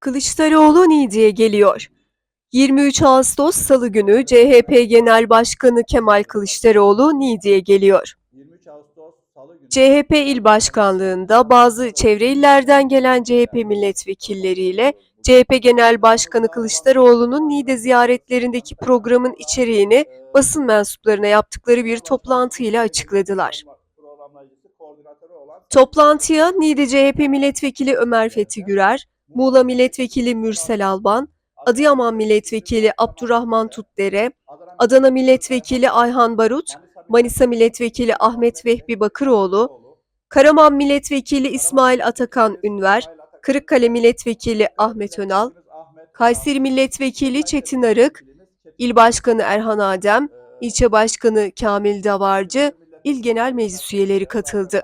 Kılıçdaroğlu Niğde'ye geliyor. 23 Ağustos Salı günü CHP Genel Başkanı Kemal Kılıçdaroğlu Niğde'ye geliyor. 23 Ağustos Salı günü CHP il başkanlığında bazı çevre illerden gelen CHP milletvekilleriyle CHP Genel Başkanı Kılıçdaroğlu'nun Niğde ziyaretlerindeki programın içeriğini basın mensuplarına yaptıkları bir toplantı ile açıkladılar. Toplantıya Niğde CHP Milletvekili Ömer Fethi Gürer, Muğla Milletvekili Mürsel Alban, Adıyaman Milletvekili Abdurrahman Tutdere, Adana Milletvekili Ayhan Barut, Manisa Milletvekili Ahmet Vehbi Bakıroğlu, Karaman Milletvekili İsmail Atakan Ünver, Kırıkkale Milletvekili Ahmet Önal, Kayseri Milletvekili Çetin Arık, İl Başkanı Erhan Adem, İlçe Başkanı Kamil Davarcı, İl Genel Meclis üyeleri katıldı.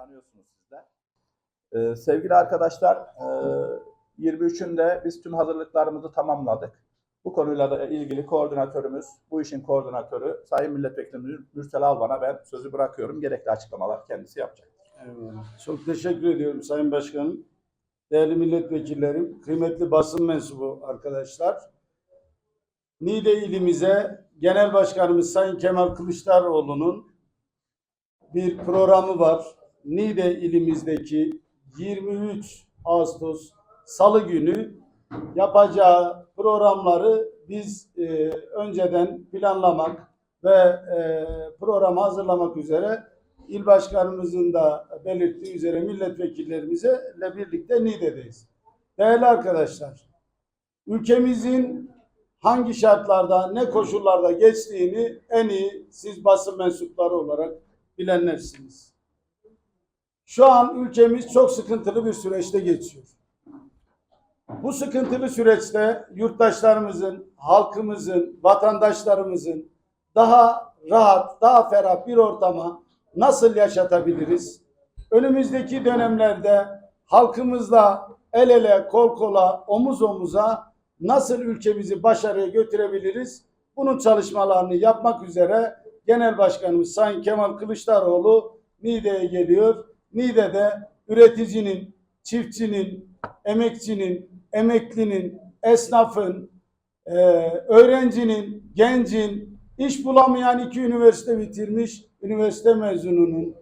Ee, sevgili arkadaşlar, e, 23'ünde biz tüm hazırlıklarımızı tamamladık. Bu konuyla da ilgili koordinatörümüz, bu işin koordinatörü Sayın Milletvekili Mürsel Alban'a ben sözü bırakıyorum. Gerekli açıklamalar kendisi yapacak. Eyvallah. Çok teşekkür ediyorum Sayın Başkanım. Değerli milletvekillerim, kıymetli basın mensubu arkadaşlar. Niğde ilimize Genel Başkanımız Sayın Kemal Kılıçdaroğlu'nun bir programı var. Niğde ilimizdeki 23 Ağustos Salı günü yapacağı programları biz e, önceden planlamak ve e, programı hazırlamak üzere İl başkanımızın da belirttiği üzere milletvekillerimizle birlikte Niğde'deyiz. Değerli arkadaşlar, ülkemizin hangi şartlarda, ne koşullarda geçtiğini en iyi siz basın mensupları olarak bilenlersiniz. Şu an ülkemiz çok sıkıntılı bir süreçte geçiyor. Bu sıkıntılı süreçte yurttaşlarımızın, halkımızın, vatandaşlarımızın daha rahat, daha ferah bir ortama nasıl yaşatabiliriz? Önümüzdeki dönemlerde halkımızla el ele, kol kola, omuz omuza nasıl ülkemizi başarıya götürebiliriz? Bunun çalışmalarını yapmak üzere Genel Başkanımız Sayın Kemal Kılıçdaroğlu Niğde'ye geliyor. Niğde'de üreticinin, çiftçinin, emekçinin, emeklinin, esnafın, e, öğrencinin, gencin, iş bulamayan iki üniversite bitirmiş üniversite mezununun,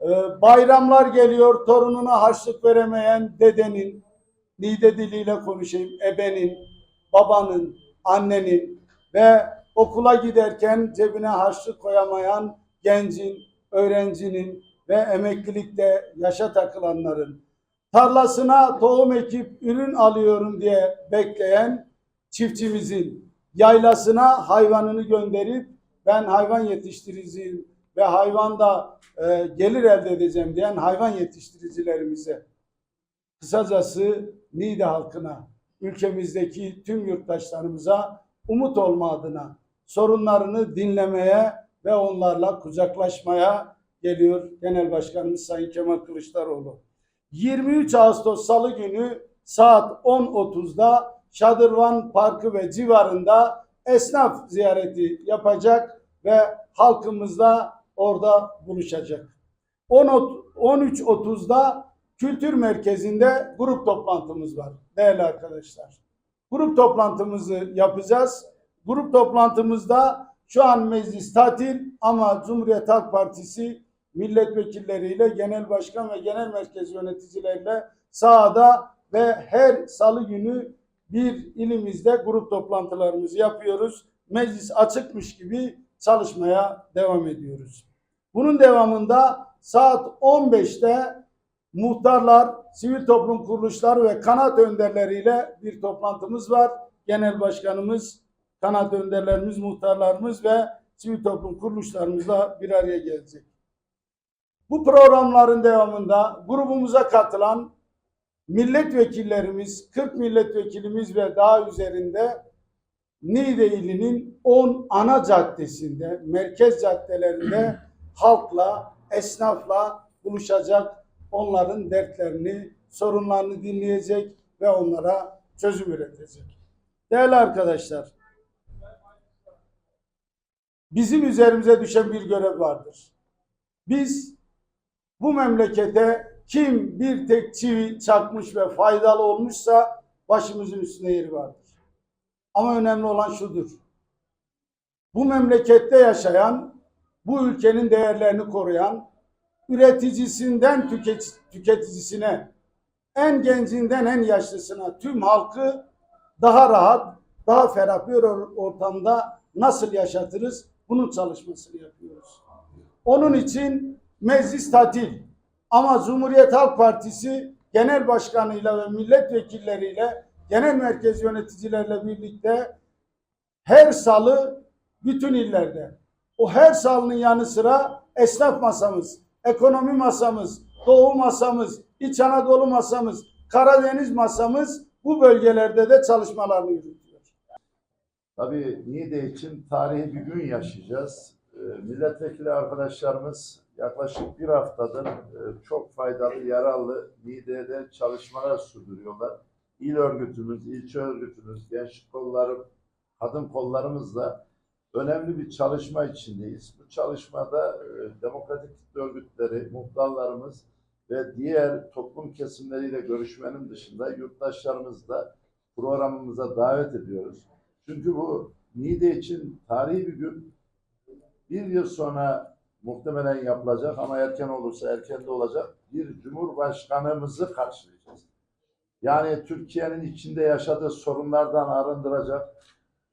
e, bayramlar geliyor torununa harçlık veremeyen dedenin, Niğde diliyle konuşayım, ebenin, babanın, annenin ve okula giderken cebine harçlık koyamayan gencin, öğrencinin ve emeklilikte yaşa takılanların, tarlasına tohum ekip ürün alıyorum diye bekleyen çiftçimizin, yaylasına hayvanını gönderip ben hayvan yetiştiriciyim ve hayvanda e, gelir elde edeceğim diyen hayvan yetiştiricilerimize, kısacası Niğde halkına, ülkemizdeki tüm yurttaşlarımıza umut olma adına sorunlarını dinlemeye ve onlarla kucaklaşmaya geliyor Genel Başkanımız Sayın Kemal Kılıçdaroğlu. 23 Ağustos Salı günü saat 10.30'da Şadırvan Parkı ve civarında esnaf ziyareti yapacak ve halkımızla orada buluşacak. 10 13.30'da kültür merkezinde grup toplantımız var değerli arkadaşlar. Grup toplantımızı yapacağız. Grup toplantımızda şu an meclis tatil ama Cumhuriyet Halk Partisi milletvekilleriyle, genel başkan ve genel merkez yöneticileriyle sahada ve her salı günü bir ilimizde grup toplantılarımızı yapıyoruz. Meclis açıkmış gibi çalışmaya devam ediyoruz. Bunun devamında saat 15'te muhtarlar, sivil toplum kuruluşları ve kanat önderleriyle bir toplantımız var. Genel başkanımız, kanat önderlerimiz, muhtarlarımız ve sivil toplum kuruluşlarımızla bir araya gelecek. Bu programların devamında grubumuza katılan milletvekillerimiz, 40 milletvekilimiz ve daha üzerinde Niğde ilinin 10 ana caddesinde, merkez caddelerinde halkla, esnafla buluşacak, onların dertlerini, sorunlarını dinleyecek ve onlara çözüm üretecek. Değerli arkadaşlar, bizim üzerimize düşen bir görev vardır. Biz bu memlekete kim bir tek çivi çakmış ve faydalı olmuşsa başımızın üstünde yeri vardır. Ama önemli olan şudur. Bu memlekette yaşayan, bu ülkenin değerlerini koruyan, üreticisinden tüket- tüketicisine, en gencinden en yaşlısına tüm halkı daha rahat, daha ferah bir or- ortamda nasıl yaşatırız? Bunun çalışmasını yapıyoruz. Onun için meclis tatil. Ama Cumhuriyet Halk Partisi genel başkanıyla ve milletvekilleriyle genel merkez yöneticilerle birlikte her salı bütün illerde o her salının yanı sıra esnaf masamız, ekonomi masamız, doğu masamız, İç Anadolu masamız, Karadeniz masamız bu bölgelerde de çalışmalarını yürütüyor. Tabii Niğde için tarihi bir gün yaşayacağız. Ee, Milletvekili arkadaşlarımız yaklaşık bir haftadır e, çok faydalı, yararlı Niğde'de çalışmalar sürdürüyorlar. İl örgütümüz, ilçe örgütümüz, gençlik kolları, kadın kollarımızla önemli bir çalışma içindeyiz. Bu çalışmada e, demokratik örgütleri, muhtarlarımız ve diğer toplum kesimleriyle görüşmenin dışında yurttaşlarımızı da programımıza davet ediyoruz. Çünkü bu Niğde için tarihi bir gün. Bir yıl sonra muhtemelen yapılacak ama erken olursa erken de olacak. Bir cumhurbaşkanımızı karşılayacağız. Yani Türkiye'nin içinde yaşadığı sorunlardan arındıracak,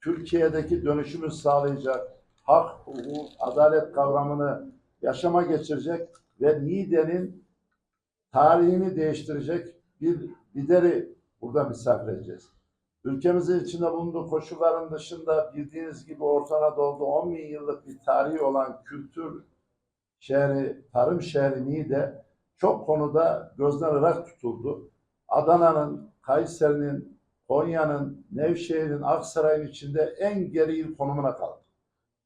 Türkiye'deki dönüşümü sağlayacak, hak, hukuk, adalet kavramını yaşama geçirecek ve Niğde'nin tarihini değiştirecek bir lideri burada misafir edeceğiz. Ülkemizin içinde bulunduğu koşulların dışında bildiğiniz gibi Orta Anadolu'da 10 bin yıllık bir tarihi olan kültür şehri, tarım şehri Niğde çok konuda gözden ırak tutuldu. Adana'nın, Kayseri'nin, Konya'nın, Nevşehir'in, Aksaray'ın içinde en geri il konumuna kaldı.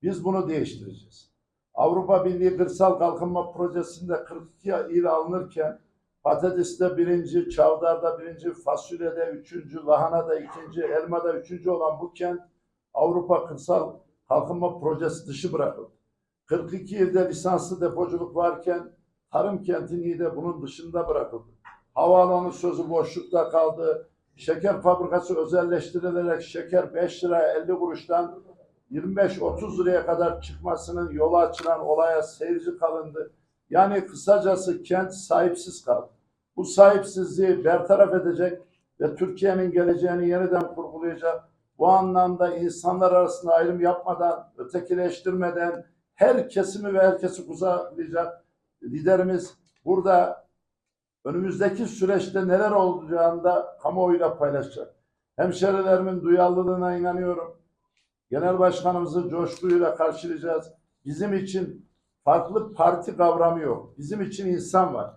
Biz bunu değiştireceğiz. Avrupa Birliği Kırsal Kalkınma Projesi'nde 42 il alınırken Patates'te birinci, Çavdar'da birinci, fasulyede üçüncü, lahanada ikinci, elmada üçüncü olan bu kent Avrupa Kırsal Kalkınma Projesi dışı bırakıldı. 42 ilde lisanslı depoculuk varken tarım kenti Niğde bunun dışında bırakıldı. Havaalanı sözü boşlukta kaldı. Şeker fabrikası özelleştirilerek şeker 5 lira 50 kuruştan 25-30 liraya kadar çıkmasının yolu açılan olaya seyirci kalındı. Yani kısacası kent sahipsiz kaldı. Bu sahipsizliği bertaraf edecek ve Türkiye'nin geleceğini yeniden kurgulayacak. Bu anlamda insanlar arasında ayrım yapmadan, ötekileştirmeden her kesimi ve herkesi kucaklayacak liderimiz burada önümüzdeki süreçte neler olacağını da kamuoyuyla paylaşacak. Hemşerilerimin duyarlılığına inanıyorum. Genel başkanımızı coşkuyla karşılayacağız. Bizim için farklı parti kavramı yok. Bizim için insan var.